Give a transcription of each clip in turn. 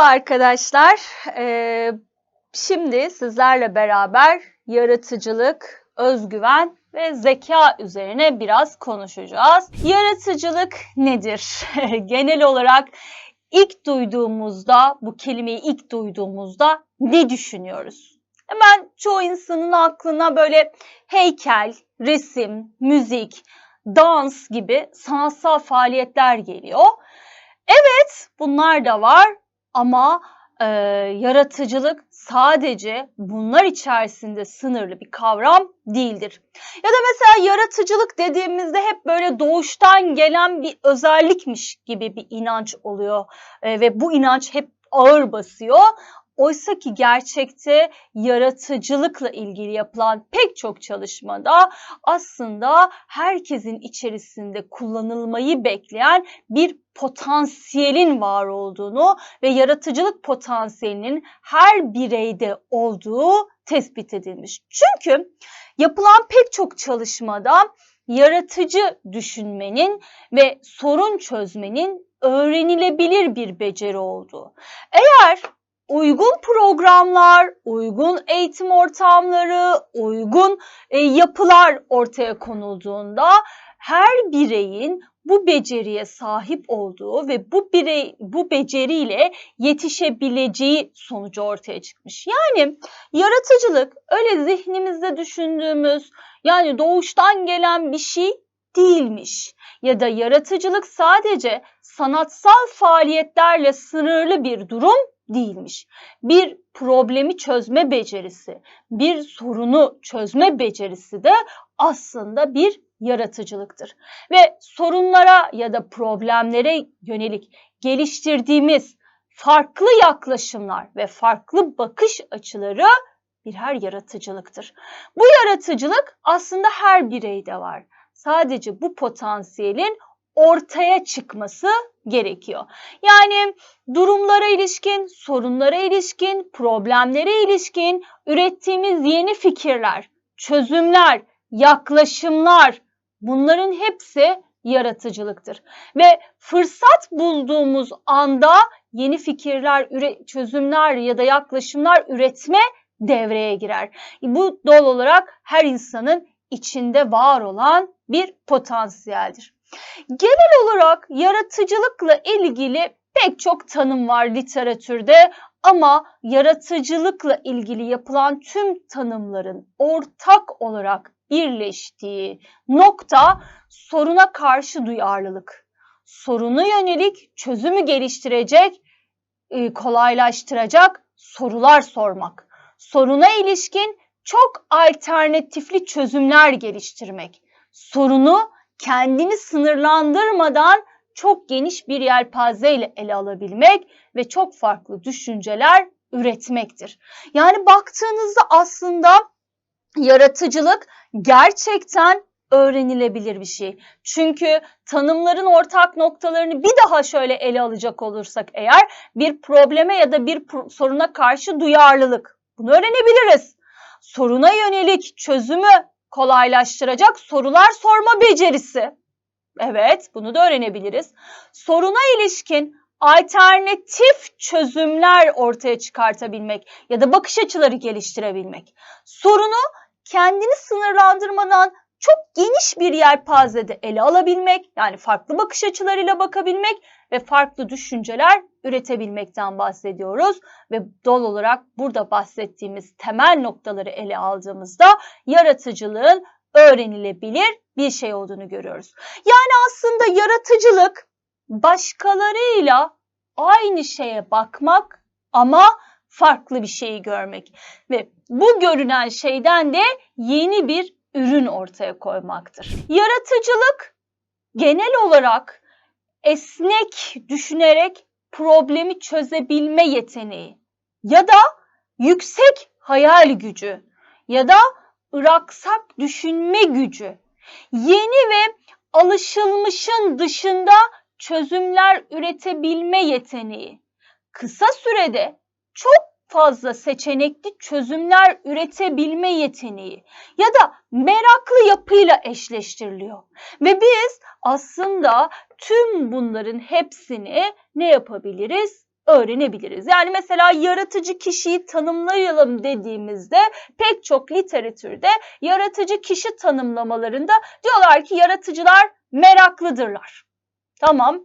Merhaba arkadaşlar. Ee, şimdi sizlerle beraber yaratıcılık, özgüven ve zeka üzerine biraz konuşacağız. Yaratıcılık nedir? Genel olarak ilk duyduğumuzda, bu kelimeyi ilk duyduğumuzda ne düşünüyoruz? Hemen çoğu insanın aklına böyle heykel, resim, müzik, dans gibi sanatsal faaliyetler geliyor. Evet, bunlar da var ama e, yaratıcılık sadece bunlar içerisinde sınırlı bir kavram değildir. Ya da mesela yaratıcılık dediğimizde hep böyle doğuştan gelen bir özellikmiş gibi bir inanç oluyor e, ve bu inanç hep ağır basıyor. Oysa ki gerçekte yaratıcılıkla ilgili yapılan pek çok çalışmada aslında herkesin içerisinde kullanılmayı bekleyen bir potansiyelin var olduğunu ve yaratıcılık potansiyelinin her bireyde olduğu tespit edilmiş. Çünkü yapılan pek çok çalışmada yaratıcı düşünmenin ve sorun çözmenin öğrenilebilir bir beceri olduğu. Eğer uygun programlar, uygun eğitim ortamları, uygun e, yapılar ortaya konulduğunda her bireyin bu beceriye sahip olduğu ve bu birey bu beceriyle yetişebileceği sonucu ortaya çıkmış. Yani yaratıcılık öyle zihnimizde düşündüğümüz yani doğuştan gelen bir şey değilmiş. Ya da yaratıcılık sadece sanatsal faaliyetlerle sınırlı bir durum değilmiş. Bir problemi çözme becerisi, bir sorunu çözme becerisi de aslında bir yaratıcılıktır. Ve sorunlara ya da problemlere yönelik geliştirdiğimiz farklı yaklaşımlar ve farklı bakış açıları birer yaratıcılıktır. Bu yaratıcılık aslında her bireyde var. Sadece bu potansiyelin ortaya çıkması gerekiyor. Yani durumlara ilişkin, sorunlara ilişkin, problemlere ilişkin ürettiğimiz yeni fikirler, çözümler, yaklaşımlar bunların hepsi yaratıcılıktır. Ve fırsat bulduğumuz anda yeni fikirler, çözümler ya da yaklaşımlar üretme devreye girer. Bu doğal olarak her insanın içinde var olan bir potansiyeldir. Genel olarak yaratıcılıkla ilgili pek çok tanım var literatürde ama yaratıcılıkla ilgili yapılan tüm tanımların ortak olarak birleştiği nokta soruna karşı duyarlılık. Sorunu yönelik çözümü geliştirecek, e, kolaylaştıracak sorular sormak. Soruna ilişkin çok alternatifli çözümler geliştirmek. Sorunu kendini sınırlandırmadan çok geniş bir yelpazeyle ele alabilmek ve çok farklı düşünceler üretmektir. Yani baktığınızda aslında yaratıcılık gerçekten öğrenilebilir bir şey. Çünkü tanımların ortak noktalarını bir daha şöyle ele alacak olursak eğer bir probleme ya da bir soruna karşı duyarlılık. Bunu öğrenebiliriz. Soruna yönelik çözümü kolaylaştıracak sorular sorma becerisi. Evet, bunu da öğrenebiliriz. Soruna ilişkin alternatif çözümler ortaya çıkartabilmek ya da bakış açıları geliştirebilmek. Sorunu kendini sınırlandırmadan çok geniş bir yelpazede ele alabilmek, yani farklı bakış açılarıyla bakabilmek ve farklı düşünceler üretebilmekten bahsediyoruz ve doğal olarak burada bahsettiğimiz temel noktaları ele aldığımızda yaratıcılığın öğrenilebilir bir şey olduğunu görüyoruz. Yani aslında yaratıcılık başkalarıyla aynı şeye bakmak ama farklı bir şeyi görmek ve bu görünen şeyden de yeni bir ürün ortaya koymaktır. Yaratıcılık genel olarak esnek düşünerek problemi çözebilme yeteneği ya da yüksek hayal gücü ya da ıraksak düşünme gücü, yeni ve alışılmışın dışında çözümler üretebilme yeteneği, kısa sürede çok fazla seçenekli çözümler üretebilme yeteneği ya da meraklı yapıyla eşleştiriliyor. Ve biz aslında tüm bunların hepsini ne yapabiliriz? öğrenebiliriz. Yani mesela yaratıcı kişiyi tanımlayalım dediğimizde pek çok literatürde yaratıcı kişi tanımlamalarında diyorlar ki yaratıcılar meraklıdırlar. Tamam.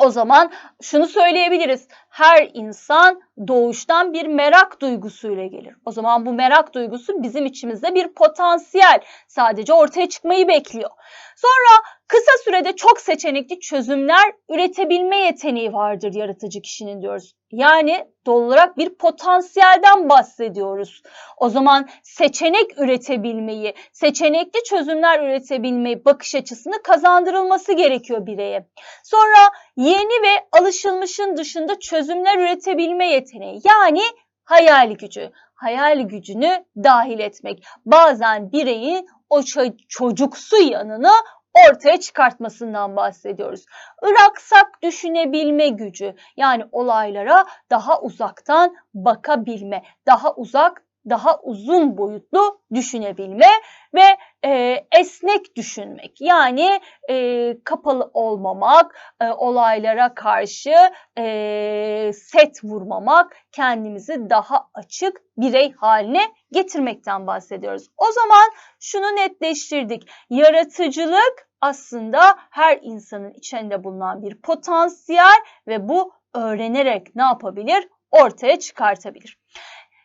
O zaman şunu söyleyebiliriz. Her insan doğuştan bir merak duygusuyla gelir. O zaman bu merak duygusu bizim içimizde bir potansiyel. Sadece ortaya çıkmayı bekliyor. Sonra kısa sürede çok seçenekli çözümler üretebilme yeteneği vardır yaratıcı kişinin diyoruz. Yani doğal olarak bir potansiyelden bahsediyoruz. O zaman seçenek üretebilmeyi, seçenekli çözümler üretebilmeyi bakış açısını kazandırılması gerekiyor bireye. Sonra yeni ve alışılmışın dışında çözümler üretebilme yeteneği yani hayal gücü. Hayal gücünü dahil etmek. Bazen bireyin o çocuksu yanını ortaya çıkartmasından bahsediyoruz. Iraksak düşünebilme gücü yani olaylara daha uzaktan bakabilme, daha uzak daha uzun boyutlu düşünebilme ve e, esnek düşünmek. Yani e, kapalı olmamak, e, olaylara karşı e, set vurmamak, kendimizi daha açık birey haline getirmekten bahsediyoruz. O zaman şunu netleştirdik. Yaratıcılık aslında her insanın içinde bulunan bir potansiyel ve bu öğrenerek ne yapabilir? Ortaya çıkartabilir.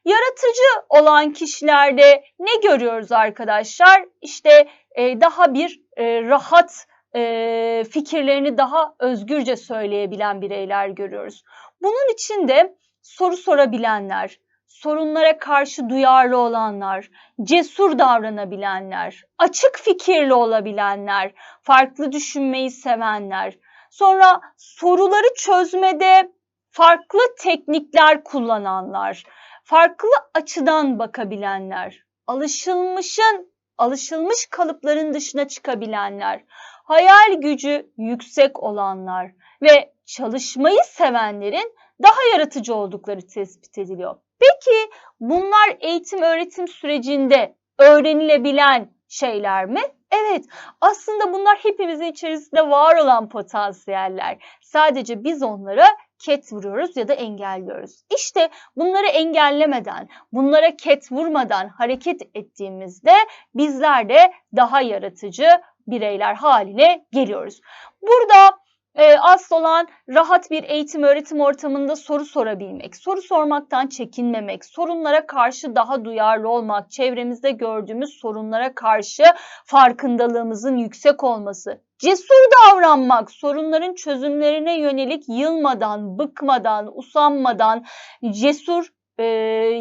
Yaratıcı olan kişilerde ne görüyoruz arkadaşlar? İşte e, daha bir e, rahat e, fikirlerini daha özgürce söyleyebilen bireyler görüyoruz. Bunun için de soru sorabilenler, sorunlara karşı duyarlı olanlar, cesur davranabilenler, açık fikirli olabilenler, farklı düşünmeyi sevenler, sonra soruları çözmede farklı teknikler kullananlar, farklı açıdan bakabilenler, alışılmışın, alışılmış kalıpların dışına çıkabilenler, hayal gücü yüksek olanlar ve çalışmayı sevenlerin daha yaratıcı oldukları tespit ediliyor. Peki bunlar eğitim öğretim sürecinde öğrenilebilen şeyler mi? Evet, aslında bunlar hepimizin içerisinde var olan potansiyeller. Sadece biz onlara ket vuruyoruz ya da engelliyoruz. İşte bunları engellemeden, bunlara ket vurmadan hareket ettiğimizde bizler de daha yaratıcı bireyler haline geliyoruz. Burada e, asıl olan rahat bir eğitim öğretim ortamında soru sorabilmek, soru sormaktan çekinmemek, sorunlara karşı daha duyarlı olmak, çevremizde gördüğümüz sorunlara karşı farkındalığımızın yüksek olması, cesur davranmak, sorunların çözümlerine yönelik yılmadan, bıkmadan, usanmadan cesur e,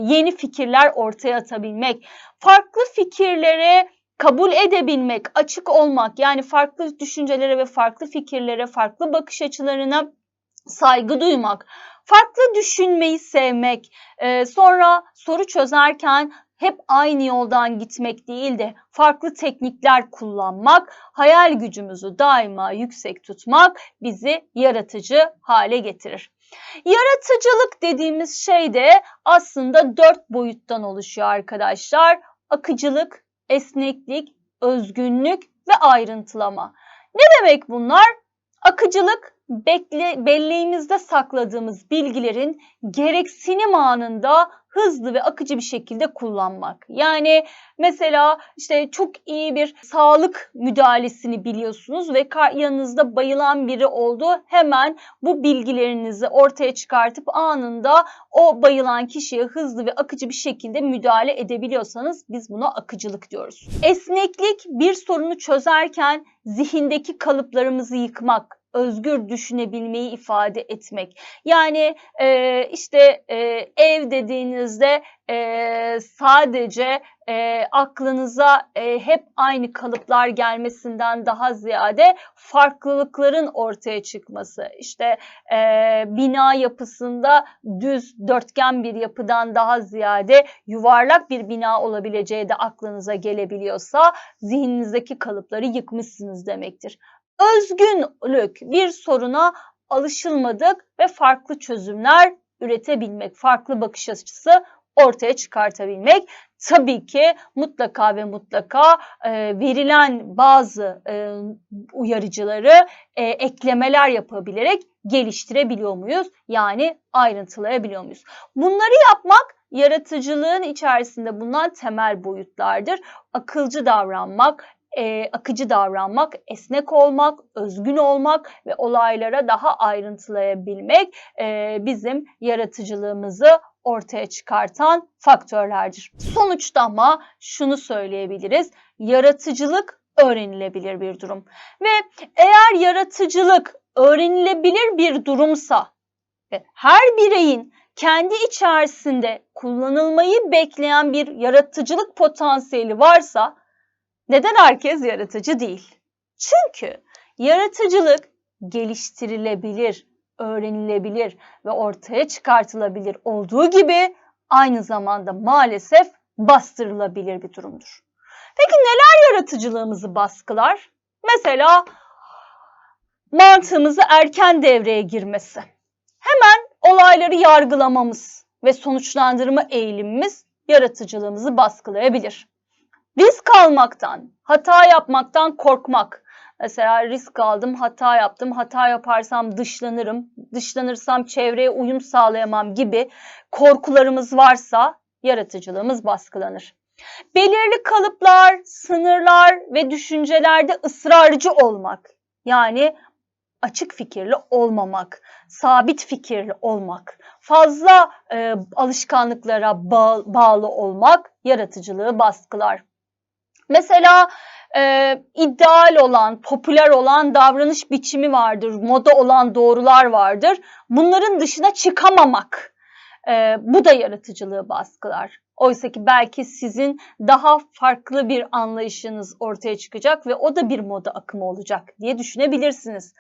yeni fikirler ortaya atabilmek, farklı fikirlere kabul edebilmek, açık olmak yani farklı düşüncelere ve farklı fikirlere, farklı bakış açılarına saygı duymak, farklı düşünmeyi sevmek, e, sonra soru çözerken hep aynı yoldan gitmek değil de farklı teknikler kullanmak, hayal gücümüzü daima yüksek tutmak bizi yaratıcı hale getirir. Yaratıcılık dediğimiz şey de aslında dört boyuttan oluşuyor arkadaşlar. Akıcılık, esneklik, özgünlük ve ayrıntılama. Ne demek bunlar? Akıcılık, bekle, belleğimizde sakladığımız bilgilerin gereksinim anında hızlı ve akıcı bir şekilde kullanmak. Yani mesela işte çok iyi bir sağlık müdahalesini biliyorsunuz ve yanınızda bayılan biri oldu. Hemen bu bilgilerinizi ortaya çıkartıp anında o bayılan kişiye hızlı ve akıcı bir şekilde müdahale edebiliyorsanız biz buna akıcılık diyoruz. Esneklik bir sorunu çözerken zihindeki kalıplarımızı yıkmak, özgür düşünebilmeyi ifade etmek. Yani e, işte e, ev dediğinizde e, sadece e, aklınıza e, hep aynı kalıplar gelmesinden daha ziyade farklılıkların ortaya çıkması. İşte e, bina yapısında düz dörtgen bir yapıdan daha ziyade yuvarlak bir bina olabileceği de aklınıza gelebiliyorsa zihninizdeki kalıpları yıkmışsınız demektir özgünlük bir soruna alışılmadık ve farklı çözümler üretebilmek, farklı bakış açısı ortaya çıkartabilmek. Tabii ki mutlaka ve mutlaka e, verilen bazı e, uyarıcıları e, eklemeler yapabilerek geliştirebiliyor muyuz? Yani ayrıntılayabiliyor muyuz? Bunları yapmak yaratıcılığın içerisinde bulunan temel boyutlardır. Akılcı davranmak, e, akıcı davranmak, esnek olmak, özgün olmak ve olaylara daha ayrıntılayabilmek e, bizim yaratıcılığımızı ortaya çıkartan faktörlerdir. Sonuçta ama şunu söyleyebiliriz. Yaratıcılık öğrenilebilir bir durum. Ve eğer yaratıcılık öğrenilebilir bir durumsa ve her bireyin kendi içerisinde kullanılmayı bekleyen bir yaratıcılık potansiyeli varsa neden herkes yaratıcı değil? Çünkü yaratıcılık geliştirilebilir, öğrenilebilir ve ortaya çıkartılabilir olduğu gibi aynı zamanda maalesef bastırılabilir bir durumdur. Peki neler yaratıcılığımızı baskılar? Mesela mantığımızı erken devreye girmesi. Hemen olayları yargılamamız ve sonuçlandırma eğilimimiz yaratıcılığımızı baskılayabilir. Risk almaktan, hata yapmaktan korkmak. Mesela risk aldım, hata yaptım, hata yaparsam dışlanırım, dışlanırsam çevreye uyum sağlayamam gibi korkularımız varsa yaratıcılığımız baskılanır. Belirli kalıplar, sınırlar ve düşüncelerde ısrarcı olmak. Yani açık fikirli olmamak, sabit fikirli olmak, fazla e, alışkanlıklara bağ, bağlı olmak yaratıcılığı baskılar. Mesela e, ideal olan, popüler olan davranış biçimi vardır, moda olan doğrular vardır. Bunların dışına çıkamamak, e, bu da yaratıcılığı baskılar. Oysa ki belki sizin daha farklı bir anlayışınız ortaya çıkacak ve o da bir moda akımı olacak diye düşünebilirsiniz.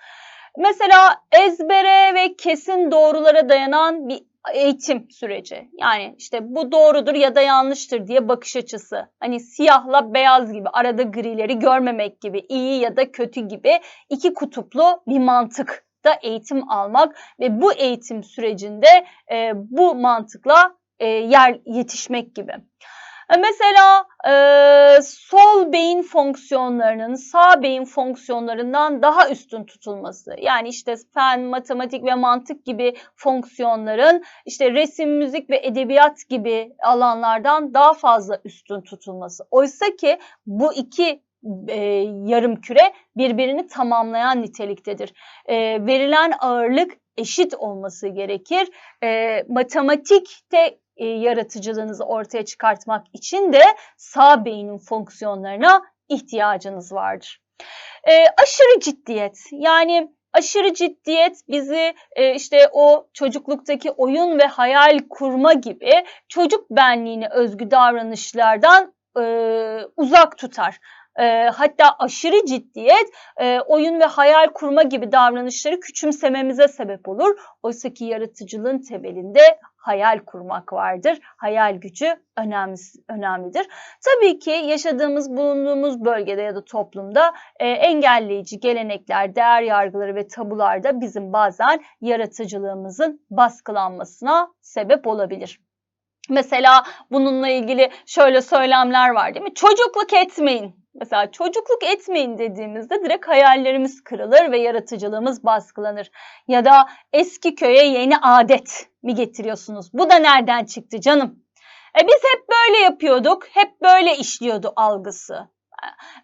Mesela ezbere ve kesin doğrulara dayanan bir eğitim süreci. Yani işte bu doğrudur ya da yanlıştır diye bakış açısı. Hani siyahla beyaz gibi arada grileri görmemek gibi iyi ya da kötü gibi iki kutuplu bir mantık da eğitim almak ve bu eğitim sürecinde e, bu mantıkla e, yer yetişmek gibi. E, mesela e, sol beyin fonksiyonlarının sağ beyin fonksiyonlarından daha üstün tutulması. Yani işte fen, matematik ve mantık gibi fonksiyonların işte resim, müzik ve edebiyat gibi alanlardan daha fazla üstün tutulması. Oysa ki bu iki e, yarım küre birbirini tamamlayan niteliktedir. E, verilen ağırlık eşit olması gerekir. E, matematikte e, yaratıcılığınızı ortaya çıkartmak için de sağ beynin fonksiyonlarına ihtiyacınız vardır. E, aşırı ciddiyet yani aşırı ciddiyet bizi e, işte o çocukluktaki oyun ve hayal kurma gibi çocuk benliğine özgü davranışlardan e, uzak tutar. E, hatta aşırı ciddiyet e, oyun ve hayal kurma gibi davranışları küçümsememize sebep olur. Oysa ki yaratıcılığın temelinde hayal kurmak vardır. Hayal gücü önemli, önemlidir. Tabii ki yaşadığımız, bulunduğumuz bölgede ya da toplumda e, engelleyici gelenekler, değer yargıları ve tabular da bizim bazen yaratıcılığımızın baskılanmasına sebep olabilir. Mesela bununla ilgili şöyle söylemler var değil mi? Çocukluk etmeyin. Mesela çocukluk etmeyin dediğimizde direkt hayallerimiz kırılır ve yaratıcılığımız baskılanır. Ya da eski köye yeni adet mi getiriyorsunuz? Bu da nereden çıktı canım? E biz hep böyle yapıyorduk, hep böyle işliyordu algısı.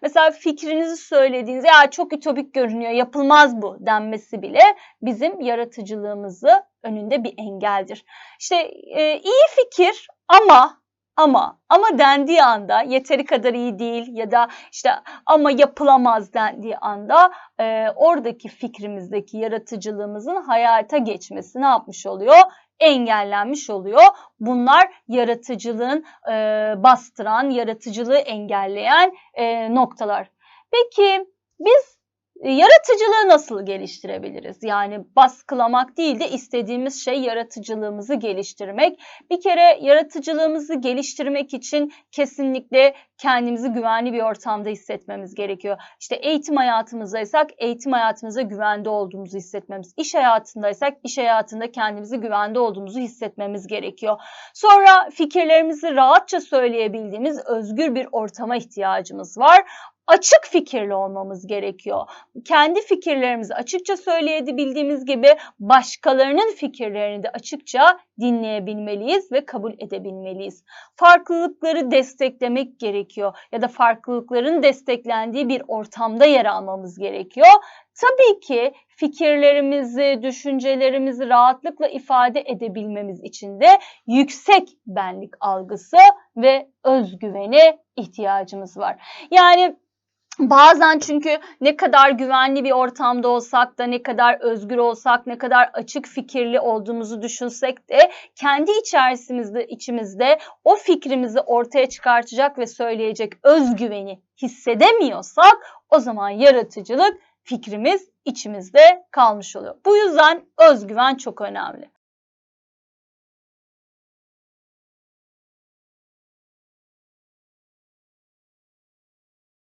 Mesela fikrinizi söylediğiniz ya çok ütopik görünüyor, yapılmaz bu denmesi bile bizim yaratıcılığımızı önünde bir engeldir. İşte e, iyi fikir ama ama ama dendiği anda yeteri kadar iyi değil ya da işte ama yapılamaz dendiği anda e, oradaki fikrimizdeki yaratıcılığımızın hayata geçmesi ne yapmış oluyor? engellenmiş oluyor. Bunlar yaratıcılığın e, bastıran, yaratıcılığı engelleyen e, noktalar. Peki biz Yaratıcılığı nasıl geliştirebiliriz? Yani baskılamak değil de istediğimiz şey yaratıcılığımızı geliştirmek. Bir kere yaratıcılığımızı geliştirmek için kesinlikle kendimizi güvenli bir ortamda hissetmemiz gerekiyor. İşte eğitim hayatımızdaysak eğitim hayatımızda güvende olduğumuzu hissetmemiz, iş hayatındaysak iş hayatında kendimizi güvende olduğumuzu hissetmemiz gerekiyor. Sonra fikirlerimizi rahatça söyleyebildiğimiz özgür bir ortama ihtiyacımız var açık fikirli olmamız gerekiyor. Kendi fikirlerimizi açıkça söyleyebildiğimiz gibi başkalarının fikirlerini de açıkça dinleyebilmeliyiz ve kabul edebilmeliyiz. Farklılıkları desteklemek gerekiyor ya da farklılıkların desteklendiği bir ortamda yer almamız gerekiyor. Tabii ki fikirlerimizi, düşüncelerimizi rahatlıkla ifade edebilmemiz için de yüksek benlik algısı ve özgüvene ihtiyacımız var. Yani Bazen çünkü ne kadar güvenli bir ortamda olsak da ne kadar özgür olsak, ne kadar açık fikirli olduğumuzu düşünsek de kendi içerisimizde içimizde o fikrimizi ortaya çıkartacak ve söyleyecek özgüveni hissedemiyorsak o zaman yaratıcılık fikrimiz içimizde kalmış oluyor. Bu yüzden özgüven çok önemli.